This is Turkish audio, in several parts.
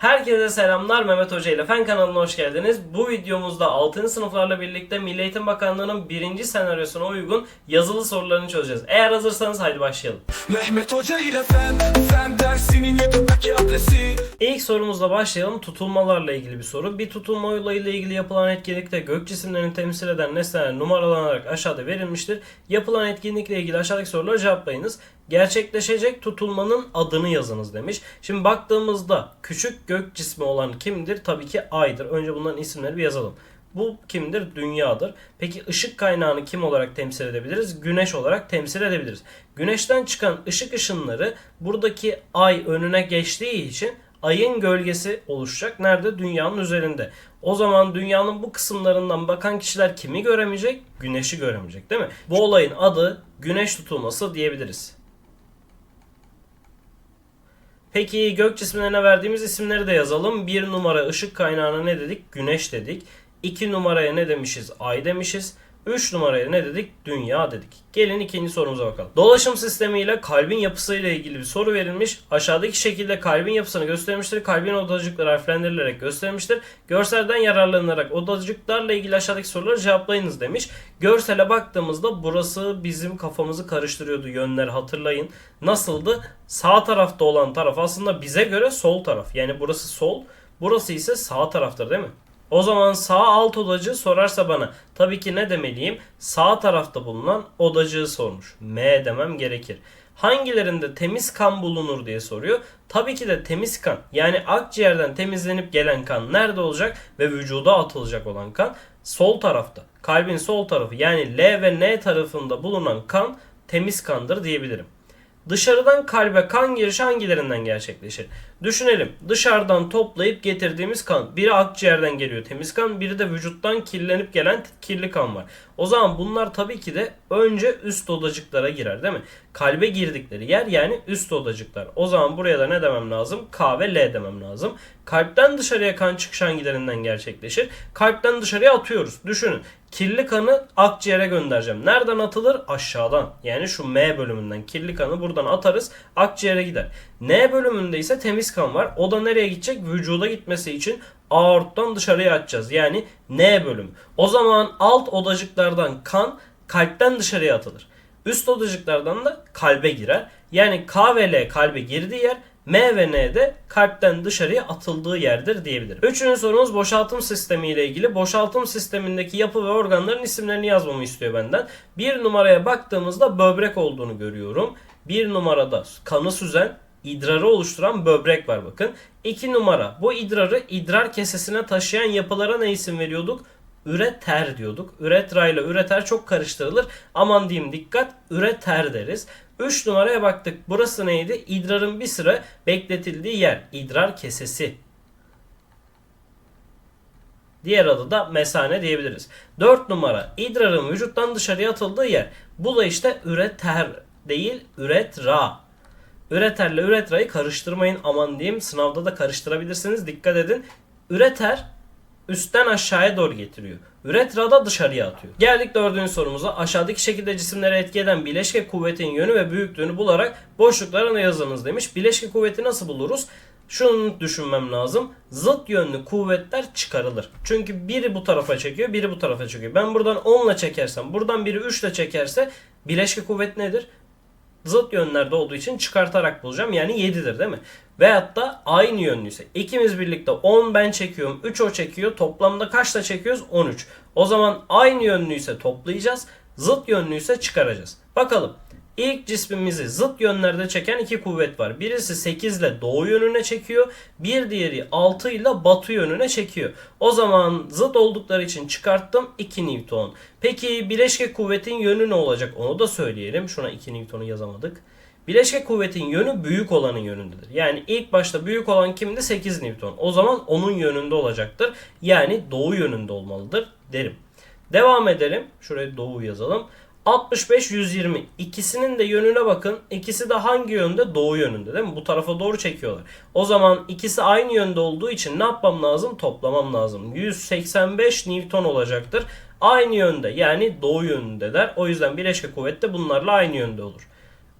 Herkese selamlar Mehmet Hoca ile Fen kanalına hoş geldiniz. Bu videomuzda 6. sınıflarla birlikte Milli Eğitim Bakanlığı'nın birinci senaryosuna uygun yazılı sorularını çözeceğiz. Eğer hazırsanız haydi başlayalım. Mehmet Hoca ile fen, fen dersinin YouTube'daki adresi. İlk sorumuzla başlayalım. Tutulmalarla ilgili bir soru. Bir tutulma olayıyla ilgili yapılan etkinlikte gök cisimlerini temsil eden nesneler numaralanarak aşağıda verilmiştir. Yapılan etkinlikle ilgili aşağıdaki soruları cevaplayınız. Gerçekleşecek tutulmanın adını yazınız demiş. Şimdi baktığımızda küçük gök cismi olan kimdir? Tabii ki aydır. Önce bunların isimleri bir yazalım. Bu kimdir? Dünyadır. Peki ışık kaynağını kim olarak temsil edebiliriz? Güneş olarak temsil edebiliriz. Güneşten çıkan ışık ışınları buradaki ay önüne geçtiği için ayın gölgesi oluşacak. Nerede? Dünyanın üzerinde. O zaman dünyanın bu kısımlarından bakan kişiler kimi göremeyecek? Güneşi göremeyecek değil mi? Bu olayın adı güneş tutulması diyebiliriz. Peki gök cisimlerine verdiğimiz isimleri de yazalım. Bir numara ışık kaynağına ne dedik? Güneş dedik. 2 numaraya ne demişiz? Ay demişiz. 3 numaraya ne dedik? Dünya dedik. Gelin ikinci sorumuza bakalım. Dolaşım sistemi ile kalbin yapısıyla ilgili bir soru verilmiş. Aşağıdaki şekilde kalbin yapısını göstermiştir. Kalbin odacıkları harflendirilerek göstermiştir. Görselden yararlanarak odacıklarla ilgili aşağıdaki soruları cevaplayınız demiş. Görsele baktığımızda burası bizim kafamızı karıştırıyordu yönler hatırlayın. Nasıldı? Sağ tarafta olan taraf aslında bize göre sol taraf. Yani burası sol, burası ise sağ taraftır değil mi? O zaman sağ alt odacı sorarsa bana tabii ki ne demeliyim? Sağ tarafta bulunan odacığı sormuş. M demem gerekir. Hangilerinde temiz kan bulunur diye soruyor. Tabii ki de temiz kan yani akciğerden temizlenip gelen kan nerede olacak ve vücuda atılacak olan kan sol tarafta. Kalbin sol tarafı yani L ve N tarafında bulunan kan temiz kandır diyebilirim. Dışarıdan kalbe kan girişi hangilerinden gerçekleşir? Düşünelim. Dışarıdan toplayıp getirdiğimiz kan. Biri akciğerden geliyor temiz kan, biri de vücuttan kirlenip gelen kirli kan var. O zaman bunlar tabii ki de önce üst odacıklara girer değil mi? Kalbe girdikleri yer yani üst odacıklar. O zaman buraya da ne demem lazım? K ve L demem lazım. Kalpten dışarıya kan çıkış hangilerinden gerçekleşir? Kalpten dışarıya atıyoruz. Düşünün. Kirli kanı akciğere göndereceğim. Nereden atılır? Aşağıdan. Yani şu M bölümünden kirli kanı buradan atarız. Akciğere gider. N bölümünde ise temiz kan var. O da nereye gidecek? Vücuda gitmesi için aorttan dışarıya atacağız. Yani N bölümü. O zaman alt odacıklardan kan kalpten dışarıya atılır. Üst odacıklardan da kalbe girer. Yani K ve L kalbe girdiği yer M ve N de kalpten dışarıya atıldığı yerdir diyebilirim. Üçüncü sorumuz boşaltım sistemi ile ilgili. Boşaltım sistemindeki yapı ve organların isimlerini yazmamı istiyor benden. Bir numaraya baktığımızda böbrek olduğunu görüyorum. Bir numarada kanı süzen, idrarı oluşturan böbrek var bakın. İki numara bu idrarı idrar kesesine taşıyan yapılara ne isim veriyorduk? Üreter diyorduk. Üretra ile üreter çok karıştırılır. Aman diyeyim dikkat üreter deriz. 3 numaraya baktık. Burası neydi? İdrarın bir süre bekletildiği yer. İdrar kesesi. Diğer adı da mesane diyebiliriz. 4 numara idrarın vücuttan dışarıya atıldığı yer. Bu da işte üreter değil üretra. Üreterle üretrayı karıştırmayın aman diyeyim. Sınavda da karıştırabilirsiniz. Dikkat edin. Üreter üstten aşağıya doğru getiriyor. Üretra da dışarıya atıyor. Geldik dördüncü sorumuza. Aşağıdaki şekilde cisimlere etki eden bileşke kuvvetin yönü ve büyüklüğünü bularak boşluklarına yazınız demiş. Bileşke kuvveti nasıl buluruz? Şunu düşünmem lazım. Zıt yönlü kuvvetler çıkarılır. Çünkü biri bu tarafa çekiyor, biri bu tarafa çekiyor. Ben buradan 10 ile çekersem, buradan biri 3 ile çekerse bileşke kuvvet nedir? Zıt yönlerde olduğu için çıkartarak bulacağım. Yani 7'dir değil mi? Veyahut da aynı yönlüyse. ikimiz birlikte 10 ben çekiyorum. 3 o çekiyor. Toplamda kaçta çekiyoruz? 13. O zaman aynı yönlüyse toplayacağız. Zıt yönlüyse çıkaracağız. Bakalım. İlk cismimizi zıt yönlerde çeken iki kuvvet var. Birisi 8 ile doğu yönüne çekiyor. Bir diğeri 6 ile batı yönüne çekiyor. O zaman zıt oldukları için çıkarttım 2 Newton. Peki bileşke kuvvetin yönü ne olacak? Onu da söyleyelim. Şuna 2 Newton'u yazamadık. Bileşke kuvvetin yönü büyük olanın yönündedir. Yani ilk başta büyük olan kimdi? 8 Newton. O zaman onun yönünde olacaktır. Yani doğu yönünde olmalıdır derim. Devam edelim. Şuraya doğu yazalım. 65 120 ikisinin de yönüne bakın. İkisi de hangi yönde? Doğu yönünde değil mi? Bu tarafa doğru çekiyorlar. O zaman ikisi aynı yönde olduğu için ne yapmam lazım? Toplamam lazım. 185 Newton olacaktır. Aynı yönde yani doğu yönündeler. O yüzden bileşke kuvvet de bunlarla aynı yönde olur.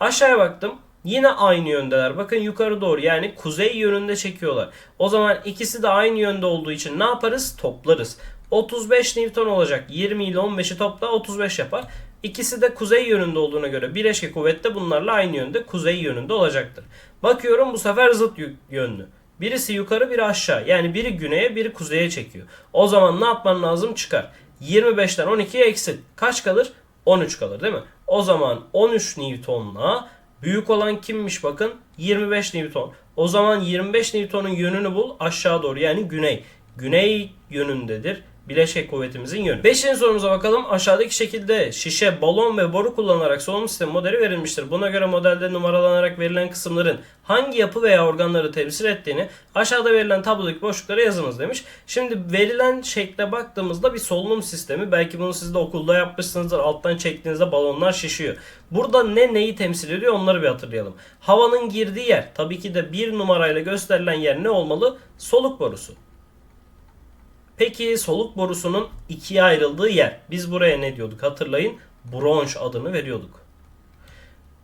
Aşağıya baktım. Yine aynı yöndeler. Bakın yukarı doğru yani kuzey yönünde çekiyorlar. O zaman ikisi de aynı yönde olduğu için ne yaparız? Toplarız. 35 Newton olacak. 20 ile 15'i topla 35 yapar. İkisi de kuzey yönünde olduğuna göre bileşke kuvvette bunlarla aynı yönde kuzey yönünde olacaktır. Bakıyorum bu sefer zıt yönlü. Birisi yukarı biri aşağı. Yani biri güneye biri kuzeye çekiyor. O zaman ne yapman lazım? Çıkar. 25'ten 12'ye eksil. Kaç kalır? 13 kalır değil mi? O zaman 13 Newton'la büyük olan kimmiş bakın? 25 Newton. O zaman 25 Newton'un yönünü bul aşağı doğru yani güney. Güney yönündedir bileşik kuvvetimizin yönü. Beşinci sorumuza bakalım. Aşağıdaki şekilde şişe, balon ve boru kullanarak solunum sistemi modeli verilmiştir. Buna göre modelde numaralanarak verilen kısımların hangi yapı veya organları temsil ettiğini aşağıda verilen tablodaki boşluklara yazınız demiş. Şimdi verilen şekle baktığımızda bir solunum sistemi. Belki bunu siz de okulda yapmışsınızdır. Alttan çektiğinizde balonlar şişiyor. Burada ne neyi temsil ediyor onları bir hatırlayalım. Havanın girdiği yer tabii ki de bir numarayla gösterilen yer ne olmalı? Soluk borusu. Peki soluk borusunun ikiye ayrıldığı yer. Biz buraya ne diyorduk hatırlayın. Bronş adını veriyorduk.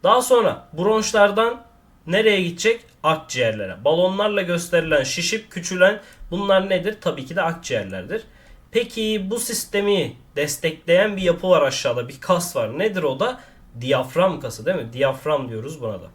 Daha sonra bronşlardan nereye gidecek? Akciğerlere. Balonlarla gösterilen şişip küçülen bunlar nedir? Tabii ki de akciğerlerdir. Peki bu sistemi destekleyen bir yapı var aşağıda. Bir kas var. Nedir o da? Diyafram kası değil mi? Diyafram diyoruz buna da.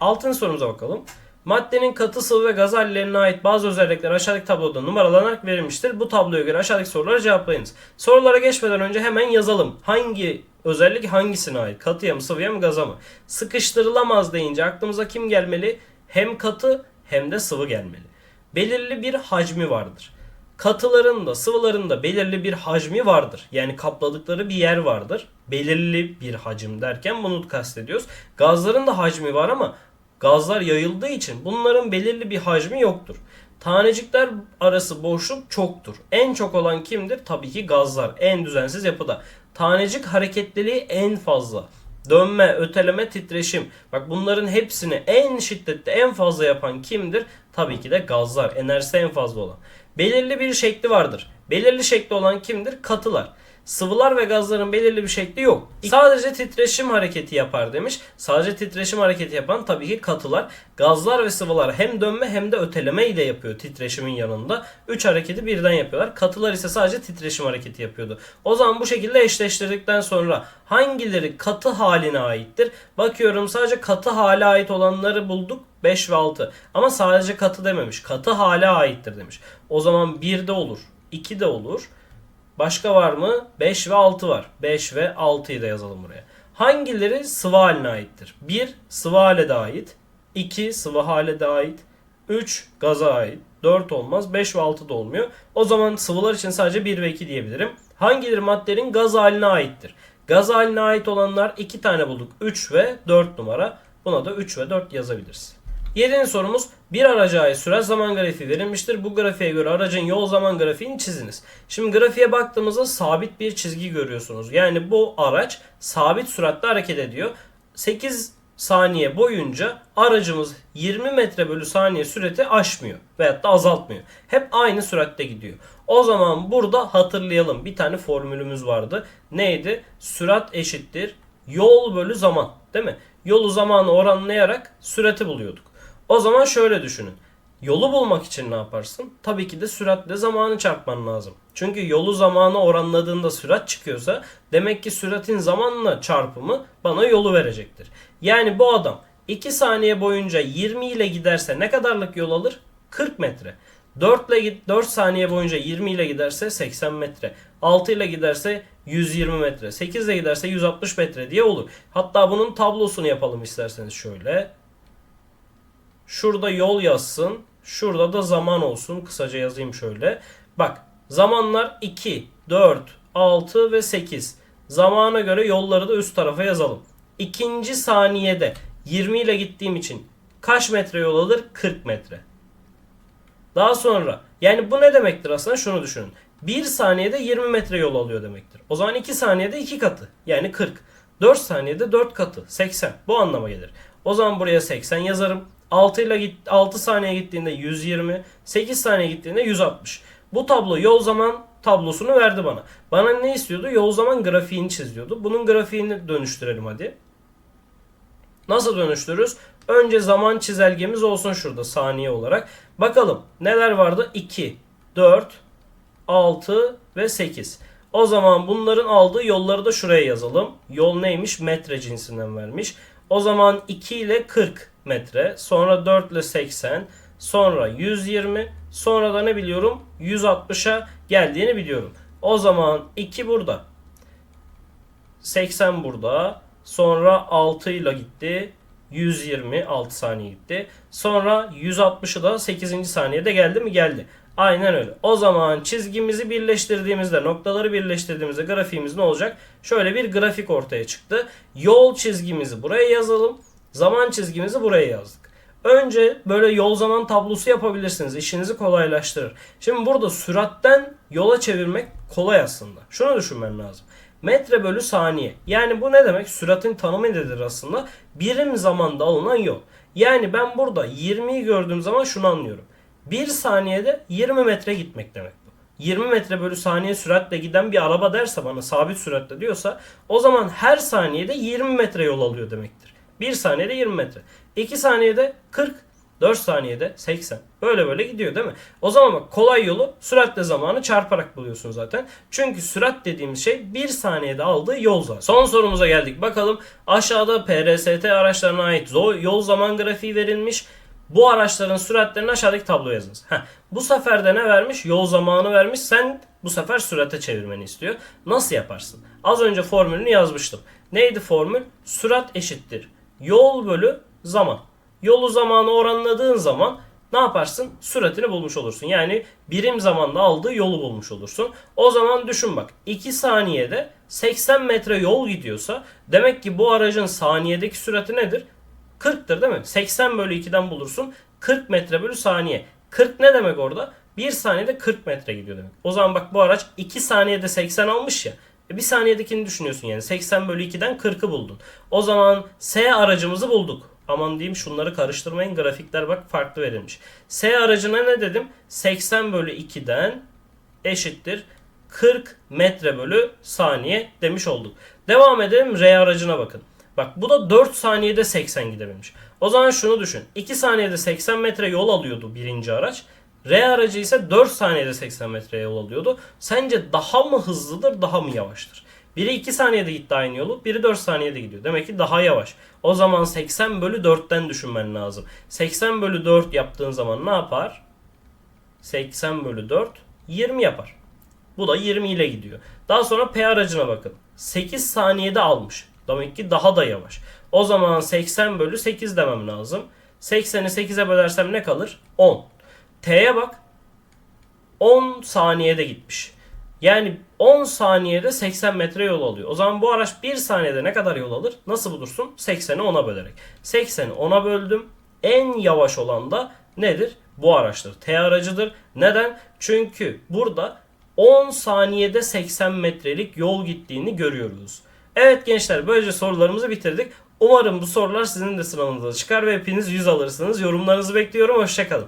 Altın sorumuza bakalım. Maddenin katı sıvı ve gaz hallerine ait bazı özellikler aşağıdaki tabloda numaralanarak verilmiştir. Bu tabloya göre aşağıdaki soruları cevaplayınız. Sorulara geçmeden önce hemen yazalım. Hangi özellik hangisine ait? Katıya mı sıvıya mı gaza mı? Sıkıştırılamaz deyince aklımıza kim gelmeli? Hem katı hem de sıvı gelmeli. Belirli bir hacmi vardır. Katıların da sıvıların da belirli bir hacmi vardır. Yani kapladıkları bir yer vardır. Belirli bir hacim derken bunu kastediyoruz. Gazların da hacmi var ama gazlar yayıldığı için bunların belirli bir hacmi yoktur. Tanecikler arası boşluk çoktur. En çok olan kimdir? Tabii ki gazlar. En düzensiz yapıda. Tanecik hareketliliği en fazla. Dönme, öteleme, titreşim. Bak bunların hepsini en şiddetli, en fazla yapan kimdir? Tabii ki de gazlar. Enerjisi en fazla olan. Belirli bir şekli vardır. Belirli şekli olan kimdir? Katılar. Sıvılar ve gazların belirli bir şekli yok. Sadece titreşim hareketi yapar demiş. Sadece titreşim hareketi yapan tabii ki katılar. Gazlar ve sıvılar hem dönme hem de öteleme ile yapıyor titreşimin yanında. Üç hareketi birden yapıyorlar. Katılar ise sadece titreşim hareketi yapıyordu. O zaman bu şekilde eşleştirdikten sonra hangileri katı haline aittir? Bakıyorum sadece katı hale ait olanları bulduk. 5 ve 6. Ama sadece katı dememiş. Katı hale aittir demiş. O zaman 1 de olur. 2 de olur. Başka var mı? 5 ve 6 var. 5 ve 6'yı da yazalım buraya. Hangileri sıvı haline aittir? 1 sıvı hale de ait. 2 sıvı hale de ait. 3 gaza ait. 4 olmaz. 5 ve 6 da olmuyor. O zaman sıvılar için sadece 1 ve 2 diyebilirim. Hangileri maddenin gaz haline aittir? Gaz haline ait olanlar 2 tane bulduk. 3 ve 4 numara. Buna da 3 ve 4 yazabiliriz. Yedinci sorumuz bir araca ait sürat zaman grafiği verilmiştir. Bu grafiğe göre aracın yol zaman grafiğini çiziniz. Şimdi grafiğe baktığımızda sabit bir çizgi görüyorsunuz. Yani bu araç sabit süratle hareket ediyor. 8 saniye boyunca aracımız 20 metre bölü saniye süreti aşmıyor veyahut da azaltmıyor. Hep aynı süratte gidiyor. O zaman burada hatırlayalım bir tane formülümüz vardı. Neydi? Sürat eşittir yol bölü zaman değil mi? Yolu zamanı oranlayarak sürati buluyorduk. O zaman şöyle düşünün. Yolu bulmak için ne yaparsın? Tabii ki de süratle zamanı çarpman lazım. Çünkü yolu zamanı oranladığında sürat çıkıyorsa demek ki süratin zamanla çarpımı bana yolu verecektir. Yani bu adam 2 saniye boyunca 20 ile giderse ne kadarlık yol alır? 40 metre. 4 ile git 4 saniye boyunca 20 ile giderse 80 metre. 6 ile giderse 120 metre. 8 ile giderse 160 metre diye olur. Hatta bunun tablosunu yapalım isterseniz şöyle. Şurada yol yazsın. Şurada da zaman olsun. Kısaca yazayım şöyle. Bak zamanlar 2, 4, 6 ve 8. Zamana göre yolları da üst tarafa yazalım. İkinci saniyede 20 ile gittiğim için kaç metre yol alır? 40 metre. Daha sonra yani bu ne demektir aslında şunu düşünün. 1 saniyede 20 metre yol alıyor demektir. O zaman 2 saniyede 2 katı yani 40. 4 saniyede 4 katı 80. Bu anlama gelir. O zaman buraya 80 yazarım. 6 ile git 6 saniye gittiğinde 120, 8 saniye gittiğinde 160. Bu tablo yol zaman tablosunu verdi bana. Bana ne istiyordu? Yol zaman grafiğini çiziyordu. Bunun grafiğini dönüştürelim hadi. Nasıl dönüştürürüz? Önce zaman çizelgemiz olsun şurada saniye olarak. Bakalım neler vardı? 2, 4, 6 ve 8. O zaman bunların aldığı yolları da şuraya yazalım. Yol neymiş? Metre cinsinden vermiş. O zaman 2 ile 40 metre. Sonra 4 ile 80. Sonra 120. Sonra da ne biliyorum? 160'a geldiğini biliyorum. O zaman 2 burada. 80 burada. Sonra 6 ile gitti. 120 6 saniye gitti. Sonra 160'ı da 8. saniyede geldi mi? Geldi. Aynen öyle. O zaman çizgimizi birleştirdiğimizde, noktaları birleştirdiğimizde grafiğimiz ne olacak? Şöyle bir grafik ortaya çıktı. Yol çizgimizi buraya yazalım. Zaman çizgimizi buraya yazdık. Önce böyle yol zaman tablosu yapabilirsiniz. İşinizi kolaylaştırır. Şimdi burada süratten yola çevirmek kolay aslında. Şunu düşünmen lazım. Metre bölü saniye. Yani bu ne demek? Süratin tanımı nedir aslında? Birim zamanda alınan yol. Yani ben burada 20'yi gördüğüm zaman şunu anlıyorum. 1 saniyede 20 metre gitmek demek bu. 20 metre bölü saniye süratle giden bir araba derse bana sabit süratle diyorsa o zaman her saniyede 20 metre yol alıyor demektir. 1 saniyede 20 metre. 2 saniyede 40. 4 saniyede 80. Böyle böyle gidiyor değil mi? O zaman bak kolay yolu süratle zamanı çarparak buluyorsun zaten. Çünkü sürat dediğimiz şey 1 saniyede aldığı yol zaten. Son sorumuza geldik. Bakalım aşağıda PRST araçlarına ait yol zaman grafiği verilmiş. Bu araçların süratlerini aşağıdaki tabloya yazınız. Heh, bu sefer de ne vermiş? Yol zamanı vermiş. Sen bu sefer sürate çevirmeni istiyor. Nasıl yaparsın? Az önce formülünü yazmıştım. Neydi formül? Sürat eşittir. Yol bölü zaman. Yolu zamanı oranladığın zaman ne yaparsın? Süratini bulmuş olursun. Yani birim zamanda aldığı yolu bulmuş olursun. O zaman düşün bak. 2 saniyede 80 metre yol gidiyorsa demek ki bu aracın saniyedeki sürati nedir? 40'tır değil mi? 80 bölü 2'den bulursun. 40 metre bölü saniye. 40 ne demek orada? 1 saniyede 40 metre gidiyor demek. O zaman bak bu araç 2 saniyede 80 almış ya. E, bir saniyedekini düşünüyorsun yani. 80 bölü 2'den 40'ı buldun. O zaman S aracımızı bulduk. Aman diyeyim şunları karıştırmayın. Grafikler bak farklı verilmiş. S aracına ne dedim? 80 bölü 2'den eşittir 40 metre bölü saniye demiş olduk. Devam edelim R aracına bakın. Bak bu da 4 saniyede 80 gidebilmiş. O zaman şunu düşün. 2 saniyede 80 metre yol alıyordu birinci araç. R aracı ise 4 saniyede 80 metre yol alıyordu. Sence daha mı hızlıdır daha mı yavaştır? Biri 2 saniyede gitti aynı yolu, biri 4 saniyede gidiyor. Demek ki daha yavaş. O zaman 80 bölü 4'ten düşünmen lazım. 80 bölü 4 yaptığın zaman ne yapar? 80 bölü 4 20 yapar. Bu da 20 ile gidiyor. Daha sonra P aracına bakın. 8 saniyede almış. Demek ki daha da yavaş. O zaman 80 bölü 8 demem lazım. 80'i 8'e bölersem ne kalır? 10. T'ye bak. 10 saniyede gitmiş. Yani 10 saniyede 80 metre yol alıyor. O zaman bu araç 1 saniyede ne kadar yol alır? Nasıl bulursun? 80'i 10'a bölerek. 80'i 10'a böldüm. En yavaş olan da nedir? Bu araçtır. T aracıdır. Neden? Çünkü burada 10 saniyede 80 metrelik yol gittiğini görüyoruz. Evet gençler böylece sorularımızı bitirdik. Umarım bu sorular sizin de sınavınıza çıkar ve hepiniz 100 alırsınız. Yorumlarınızı bekliyorum. Hoşçakalın.